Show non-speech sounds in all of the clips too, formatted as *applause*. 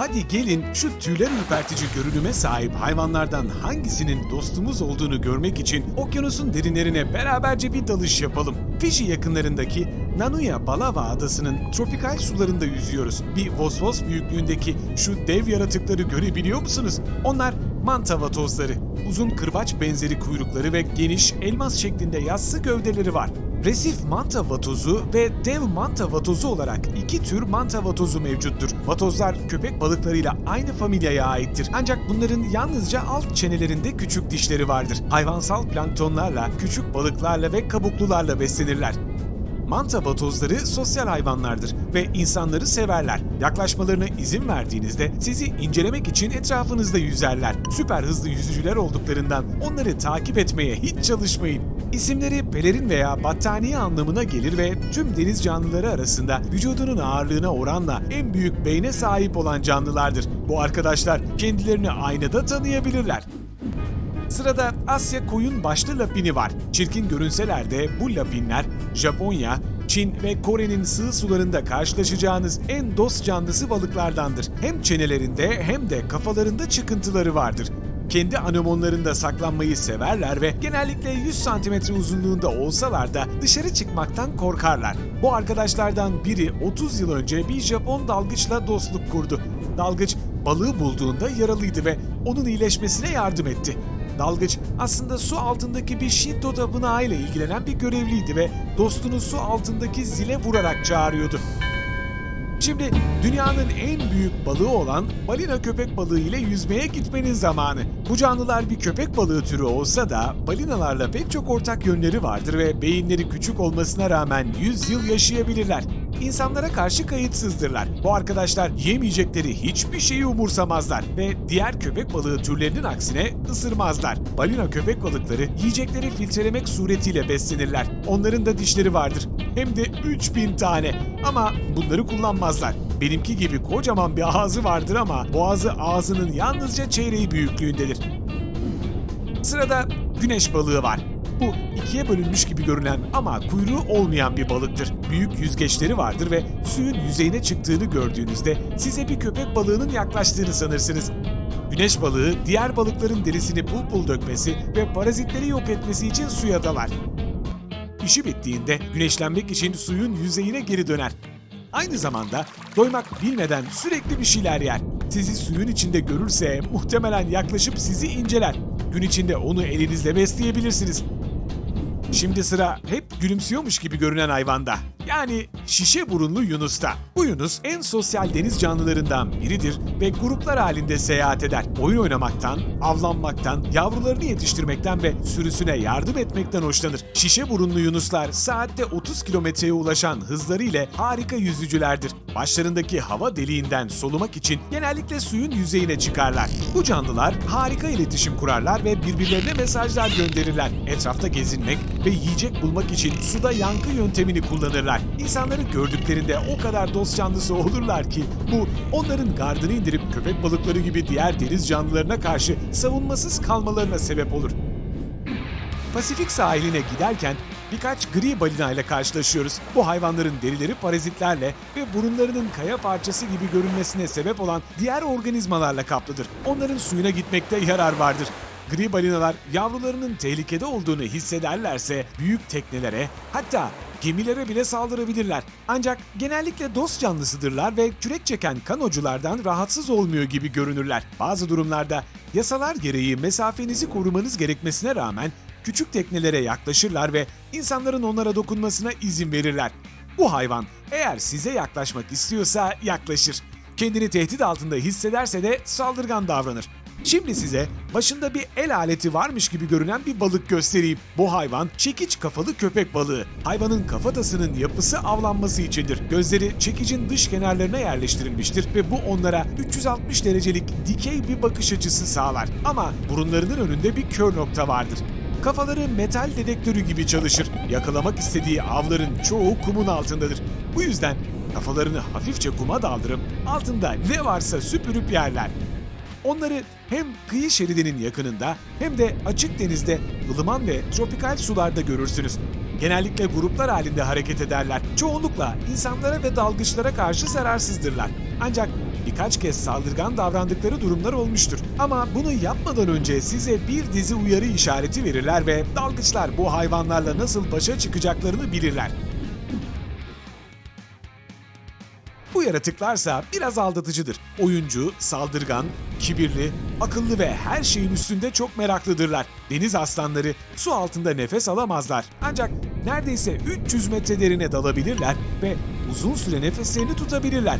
Hadi gelin şu tüyler ürpertici görünüme sahip hayvanlardan hangisinin dostumuz olduğunu görmek için okyanusun derinlerine beraberce bir dalış yapalım. Fiji yakınlarındaki Nanuya Balava adasının tropikal sularında yüzüyoruz. Bir vosvos büyüklüğündeki şu dev yaratıkları görebiliyor musunuz? Onlar manta vatozları. Uzun kırbaç benzeri kuyrukları ve geniş elmas şeklinde yassı gövdeleri var. Resif manta vatozu ve dev manta vatozu olarak iki tür manta vatozu mevcuttur. Vatozlar köpek balıklarıyla aynı familyaya aittir. Ancak bunların yalnızca alt çenelerinde küçük dişleri vardır. Hayvansal planktonlarla, küçük balıklarla ve kabuklularla beslenirler. Manta vatozları sosyal hayvanlardır ve insanları severler. Yaklaşmalarına izin verdiğinizde sizi incelemek için etrafınızda yüzerler. Süper hızlı yüzücüler olduklarından onları takip etmeye hiç çalışmayın. İsimleri pelerin veya battaniye anlamına gelir ve tüm deniz canlıları arasında vücudunun ağırlığına oranla en büyük beyne sahip olan canlılardır. Bu arkadaşlar kendilerini aynada tanıyabilirler. Sırada Asya koyun başlı lapini var. Çirkin görünseler de bu lapinler Japonya, Çin ve Kore'nin sığ sularında karşılaşacağınız en dost canlısı balıklardandır. Hem çenelerinde hem de kafalarında çıkıntıları vardır. Kendi anemonlarında saklanmayı severler ve genellikle 100 santimetre uzunluğunda olsalar da dışarı çıkmaktan korkarlar. Bu arkadaşlardan biri 30 yıl önce bir Japon dalgıçla dostluk kurdu. Dalgıç balığı bulduğunda yaralıydı ve onun iyileşmesine yardım etti. Dalgıç aslında su altındaki bir Shinto tapınağı ile ilgilenen bir görevliydi ve dostunu su altındaki zile vurarak çağırıyordu. Şimdi dünyanın en büyük balığı olan balina köpek balığı ile yüzmeye gitmenin zamanı. Bu canlılar bir köpek balığı türü olsa da balinalarla pek çok ortak yönleri vardır ve beyinleri küçük olmasına rağmen 100 yıl yaşayabilirler. İnsanlara karşı kayıtsızdırlar. Bu arkadaşlar yemeyecekleri hiçbir şeyi umursamazlar ve diğer köpek balığı türlerinin aksine ısırmazlar. Balina köpek balıkları yiyecekleri filtrelemek suretiyle beslenirler. Onların da dişleri vardır. Hem de 3000 tane. Ama bunları kullanmazlar. Benimki gibi kocaman bir ağzı vardır ama boğazı ağzının yalnızca çeyreği büyüklüğündedir. Sırada güneş balığı var. Bu ikiye bölünmüş gibi görünen ama kuyruğu olmayan bir balıktır. Büyük yüzgeçleri vardır ve suyun yüzeyine çıktığını gördüğünüzde size bir köpek balığının yaklaştığını sanırsınız. Güneş balığı diğer balıkların derisini pul pul dökmesi ve parazitleri yok etmesi için suya dalar. İşi bittiğinde güneşlenmek için suyun yüzeyine geri döner. Aynı zamanda doymak bilmeden sürekli bir şeyler yer. Sizi suyun içinde görürse muhtemelen yaklaşıp sizi inceler. Gün içinde onu elinizle besleyebilirsiniz. Şimdi sıra hep gülümsüyormuş gibi görünen hayvanda. Yani şişe burunlu Yunus'ta. Bu Yunus en sosyal deniz canlılarından biridir ve gruplar halinde seyahat eder. Oyun oynamaktan, avlanmaktan, yavrularını yetiştirmekten ve sürüsüne yardım etmekten hoşlanır. Şişe burunlu Yunuslar saatte 30 kilometreye ulaşan hızları ile harika yüzücülerdir. Başlarındaki hava deliğinden solumak için genellikle suyun yüzeyine çıkarlar. Bu canlılar harika iletişim kurarlar ve birbirlerine mesajlar gönderirler. Etrafta gezinmek ve yiyecek bulmak için suda yankı yöntemini kullanırlar. İnsanları gördüklerinde o kadar dost canlısı olurlar ki bu onların gardını indirip köpek balıkları gibi diğer deniz canlılarına karşı savunmasız kalmalarına sebep olur. Pasifik sahiline giderken birkaç gri balina ile karşılaşıyoruz. Bu hayvanların derileri parazitlerle ve burunlarının kaya parçası gibi görünmesine sebep olan diğer organizmalarla kaplıdır. Onların suyuna gitmekte yarar vardır. Gri balinalar yavrularının tehlikede olduğunu hissederlerse büyük teknelere hatta gemilere bile saldırabilirler. Ancak genellikle dost canlısıdırlar ve kürek çeken kanoculardan rahatsız olmuyor gibi görünürler. Bazı durumlarda yasalar gereği mesafenizi korumanız gerekmesine rağmen küçük teknelere yaklaşırlar ve insanların onlara dokunmasına izin verirler. Bu hayvan eğer size yaklaşmak istiyorsa yaklaşır. Kendini tehdit altında hissederse de saldırgan davranır. Şimdi size başında bir el aleti varmış gibi görünen bir balık göstereyim. Bu hayvan çekiç kafalı köpek balığı. Hayvanın kafatasının yapısı avlanması içindir. Gözleri çekicin dış kenarlarına yerleştirilmiştir ve bu onlara 360 derecelik dikey bir bakış açısı sağlar. Ama burunlarının önünde bir kör nokta vardır. Kafaları metal dedektörü gibi çalışır. Yakalamak istediği avların çoğu kumun altındadır. Bu yüzden kafalarını hafifçe kuma daldırıp altında ne varsa süpürüp yerler. Onları hem kıyı şeridinin yakınında hem de açık denizde, ılıman ve tropikal sularda görürsünüz. Genellikle gruplar halinde hareket ederler. Çoğunlukla insanlara ve dalgıçlara karşı zararsızdırlar. Ancak birkaç kez saldırgan davrandıkları durumlar olmuştur. Ama bunu yapmadan önce size bir dizi uyarı işareti verirler ve dalgıçlar bu hayvanlarla nasıl başa çıkacaklarını bilirler. Bu yaratıklarsa biraz aldatıcıdır. Oyuncu, saldırgan, kibirli, akıllı ve her şeyin üstünde çok meraklıdırlar. Deniz aslanları su altında nefes alamazlar. Ancak neredeyse 300 metre derine dalabilirler ve uzun süre nefeslerini tutabilirler.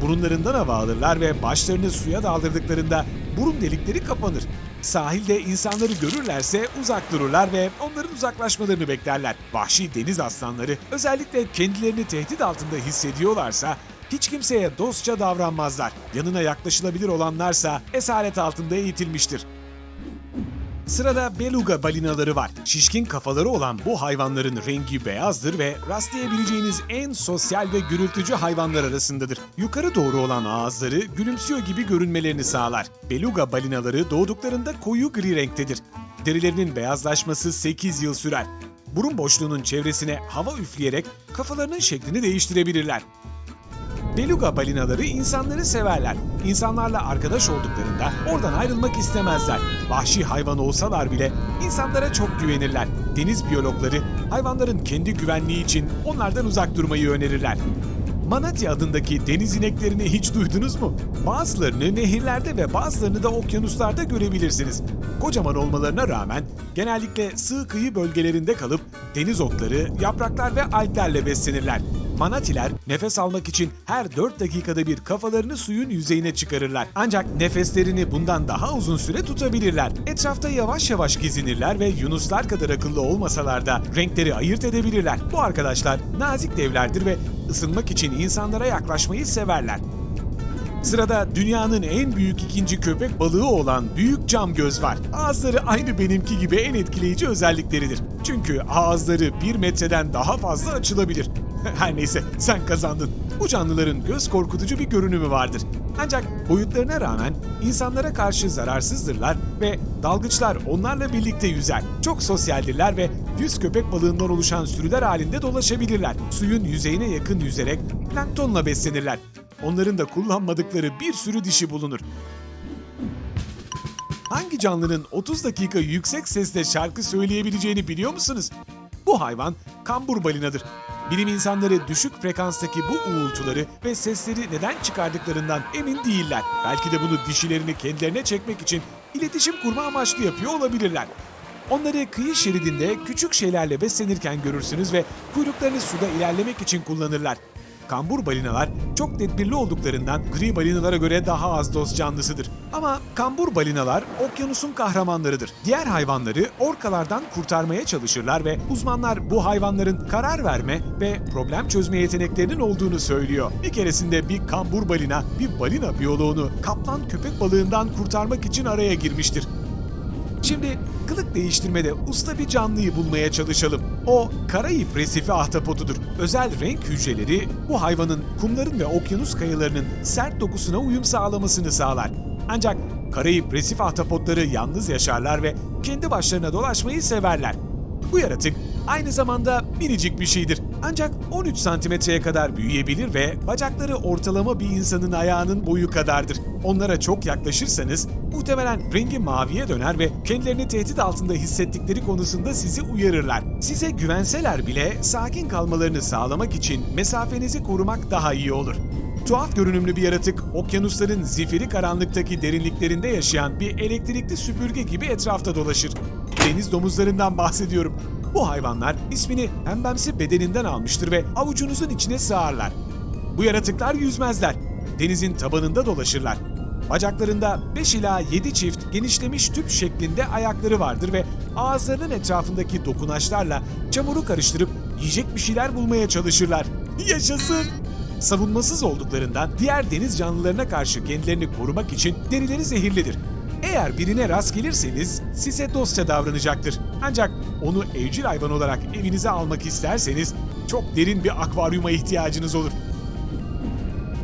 Burunlarından hava alırlar ve başlarını suya daldırdıklarında burun delikleri kapanır. Sahilde insanları görürlerse uzak dururlar ve onların uzaklaşmalarını beklerler. Vahşi deniz aslanları özellikle kendilerini tehdit altında hissediyorlarsa hiç kimseye dostça davranmazlar. Yanına yaklaşılabilir olanlarsa esaret altında eğitilmiştir. Sırada beluga balinaları var. Şişkin kafaları olan bu hayvanların rengi beyazdır ve rastlayabileceğiniz en sosyal ve gürültücü hayvanlar arasındadır. Yukarı doğru olan ağızları gülümsüyor gibi görünmelerini sağlar. Beluga balinaları doğduklarında koyu gri renktedir. Derilerinin beyazlaşması 8 yıl sürer. Burun boşluğunun çevresine hava üfleyerek kafalarının şeklini değiştirebilirler. Beluga balinaları insanları severler. İnsanlarla arkadaş olduklarında oradan ayrılmak istemezler. Vahşi hayvan olsalar bile insanlara çok güvenirler. Deniz biyologları hayvanların kendi güvenliği için onlardan uzak durmayı önerirler. Manatya adındaki deniz ineklerini hiç duydunuz mu? Bazılarını nehirlerde ve bazılarını da okyanuslarda görebilirsiniz. Kocaman olmalarına rağmen genellikle sığ kıyı bölgelerinde kalıp deniz otları, yapraklar ve alglerle beslenirler. Manatiler nefes almak için her 4 dakikada bir kafalarını suyun yüzeyine çıkarırlar. Ancak nefeslerini bundan daha uzun süre tutabilirler. Etrafta yavaş yavaş gezinirler ve yunuslar kadar akıllı olmasalar da renkleri ayırt edebilirler. Bu arkadaşlar nazik devlerdir ve ısınmak için insanlara yaklaşmayı severler. Sırada dünyanın en büyük ikinci köpek balığı olan büyük cam göz var. Ağızları aynı benimki gibi en etkileyici özellikleridir. Çünkü ağızları bir metreden daha fazla açılabilir. *laughs* Her neyse sen kazandın. Bu canlıların göz korkutucu bir görünümü vardır. Ancak boyutlarına rağmen insanlara karşı zararsızdırlar ve dalgıçlar onlarla birlikte yüzer. Çok sosyaldirler ve yüz köpek balığından oluşan sürüler halinde dolaşabilirler. Suyun yüzeyine yakın yüzerek planktonla beslenirler. Onların da kullanmadıkları bir sürü dişi bulunur. Hangi canlının 30 dakika yüksek sesle şarkı söyleyebileceğini biliyor musunuz? Bu hayvan kambur balinadır. Bilim insanları düşük frekanstaki bu uğultuları ve sesleri neden çıkardıklarından emin değiller. Belki de bunu dişilerini kendilerine çekmek için iletişim kurma amaçlı yapıyor olabilirler. Onları kıyı şeridinde küçük şeylerle beslenirken görürsünüz ve kuyruklarını suda ilerlemek için kullanırlar. Kambur balinalar çok tedbirli olduklarından gri balinalara göre daha az dost canlısıdır. Ama kambur balinalar okyanusun kahramanlarıdır. Diğer hayvanları orkalardan kurtarmaya çalışırlar ve uzmanlar bu hayvanların karar verme ve problem çözme yeteneklerinin olduğunu söylüyor. Bir keresinde bir kambur balina bir balina biyoloğunu kaplan köpek balığından kurtarmak için araya girmiştir. Şimdi kılık değiştirmede usta bir canlıyı bulmaya çalışalım. O Karayip resifi ahtapotudur. Özel renk hücreleri bu hayvanın kumların ve okyanus kayalarının sert dokusuna uyum sağlamasını sağlar. Ancak Karayip resif ahtapotları yalnız yaşarlar ve kendi başlarına dolaşmayı severler. Bu yaratık aynı zamanda minicik bir şeydir. Ancak 13 santimetreye kadar büyüyebilir ve bacakları ortalama bir insanın ayağının boyu kadardır. Onlara çok yaklaşırsanız muhtemelen rengi maviye döner ve kendilerini tehdit altında hissettikleri konusunda sizi uyarırlar. Size güvenseler bile sakin kalmalarını sağlamak için mesafenizi korumak daha iyi olur. Tuhaf görünümlü bir yaratık, okyanusların zifiri karanlıktaki derinliklerinde yaşayan bir elektrikli süpürge gibi etrafta dolaşır. Deniz domuzlarından bahsediyorum. Bu hayvanlar ismini pembemsi bedeninden almıştır ve avucunuzun içine sığarlar. Bu yaratıklar yüzmezler. Denizin tabanında dolaşırlar. Bacaklarında 5 ila 7 çift genişlemiş tüp şeklinde ayakları vardır ve ağızlarının etrafındaki dokunaçlarla çamuru karıştırıp yiyecek bir şeyler bulmaya çalışırlar. Yaşasın! Savunmasız olduklarından diğer deniz canlılarına karşı kendilerini korumak için derileri zehirlidir. Eğer birine rast gelirseniz size dostça davranacaktır. Ancak onu evcil hayvan olarak evinize almak isterseniz çok derin bir akvaryuma ihtiyacınız olur.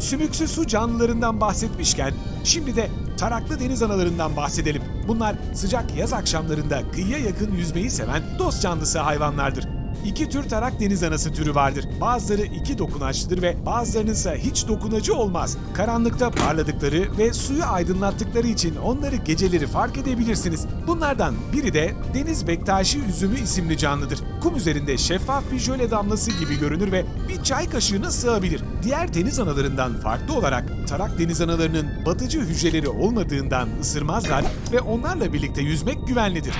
Sümüksü su canlılarından bahsetmişken şimdi de taraklı deniz analarından bahsedelim. Bunlar sıcak yaz akşamlarında kıyıya yakın yüzmeyi seven dost canlısı hayvanlardır. İki tür tarak deniz anası türü vardır. Bazıları iki dokunaçlıdır ve bazılarının ise hiç dokunacı olmaz. Karanlıkta parladıkları ve suyu aydınlattıkları için onları geceleri fark edebilirsiniz. Bunlardan biri de deniz bektaşi üzümü isimli canlıdır. Kum üzerinde şeffaf bir jöle damlası gibi görünür ve bir çay kaşığına sığabilir. Diğer deniz analarından farklı olarak tarak deniz analarının batıcı hücreleri olmadığından ısırmazlar ve onlarla birlikte yüzmek güvenlidir.